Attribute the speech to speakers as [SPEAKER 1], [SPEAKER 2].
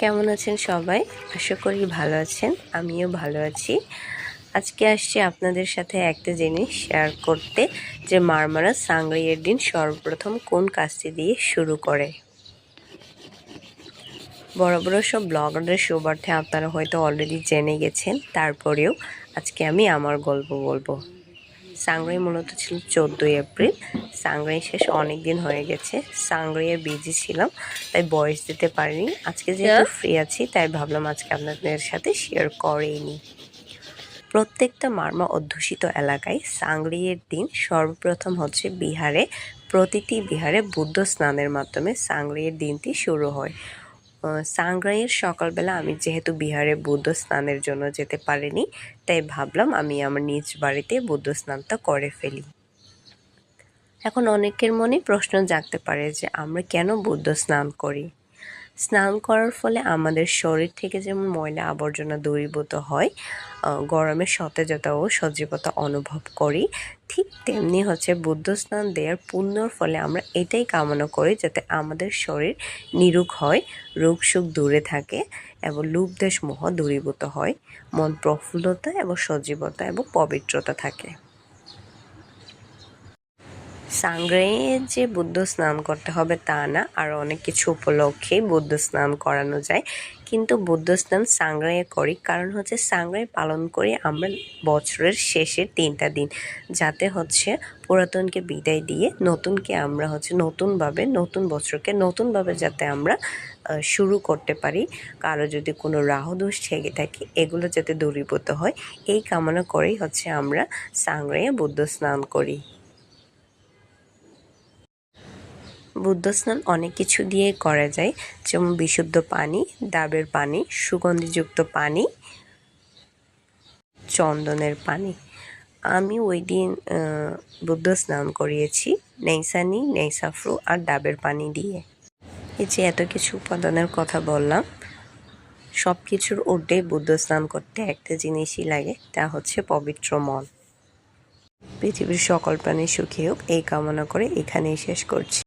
[SPEAKER 1] কেমন আছেন সবাই? আশা করি ভালো আছেন, আমিও ভালো আছি। আজকে আসছি আপনাদের সাথে একটা জিনিস শেয়ার করতে, যে মারমারা সাংরিয়ের দিন সর্বপ্রথম কোন কাজটি দিয়ে শুরু করে? বড় বড় সব ব্লগারদের সুবার্থে আপনারা হয়তো অলরেডি জেনে গেছেন, তারপরেও আজকে আমি আমার গল্প বলব। সাংগ্রাই মূলত ছিল চোদ্দোই এপ্রিল। সাংগ্রাই শেষ অনেক দিন হয়ে গেছে। সাংগ্রাইয়ে বিজি ছিলাম তাই বয়স দিতে পারিনি। আজকে যেহেতু ফ্রি আছি তাই ভাবলাম আজকে আপনাদের সাথে শেয়ার করেইনি। প্রত্যেকটা মার্মা অধ্যুষিত এলাকায় সাংরিয়ের দিন সর্বপ্রথম হচ্ছে বিহারে প্রতিটি বিহারে বুদ্ধ স্নানের মাধ্যমে সাংরিয়ের দিনটি শুরু হয়। সাংগ্রাইয়ের সকালবেলা আমি যেহেতু বিহারে বুদ্ধ স্নানের জন্য যেতে পারিনি, তাই ভাবলাম আমি আমার নিজ বাড়িতে বুদ্ধ স্নানটা করে ফেলি। এখন অনেকের মনে প্রশ্ন জাগতে পারে যে আমরা কেন বুদ্ধ স্নান করি? স্নান করার ফলে আমাদের শরীর থেকে যেমন ময়লা আবর্জনা দূরীভূত হয় গরমের সতেজতা ও সজীবতা অনুভব করি। ঠিক তেমনি হচ্ছে বুদ্ধ স্নান দেওয়ার পুণ্যর ফলে আমরা এটাই কামনা করি যাতে আমাদের শরীর নিরুগ হয়, রোগ সুখ দূরে থাকে এবং লুপদেশ মোহ দূরীভূত হয়। মন প্রফুল্লতা এবং সজীবতা এবং পবিত্রতা থাকে। সাংগ্রায়ে যে বুদ্ধ স্নান করতে হবে তা না, আর অনেক কিছু উপলক্ষে বুদ্ধ স্নান করানো যায়। কিন্তু বুদ্ধ স্নান সাংগ্রায়ে করি, কারণ হচ্ছে সাংগ্রায় পালন করি আমরা বছরের শেষের তিনটা দিন, যাতে হচ্ছে পুরাতনকে বিদায় দিয়ে নতুনকে আমরা হচ্ছে নতুনভাবে, নতুন বছরকে নতুনভাবে যাতে আমরা শুরু করতে পারি। কারও যদি কোনো রাহুদোষ থেকে থাকে, এগুলো যাতে দূরীভূত হয়, এই কামনা করেই হচ্ছে আমরা সাংগ্রায়ে বুদ্ধ স্নান করি। বুদ্ধ স্নান অনেক কিছু দিয়ে করা যায়, যেমন বিশুদ্ধ পানি, ডাবের পানি, সুগন্ধিযুক্ত পানি, চন্দনের পানি। আমি ওই দিন বুদ্ধ স্নান করিয়েছি, নেইসানি, নেইসাফ্রু আর ডাবের পানি দিয়ে। এই যে এত কিছু উপাদানের কথা বললাম সব কিছুর ঊর্ধ্বে বুদ্ধ স্নান করতে একটা জিনিসই লাগে, তা হচ্ছে পবিত্র মন। পৃথিবীর সকল প্রাণী সুখী হোক, এই কামনা করে এখানেই শেষ করছি।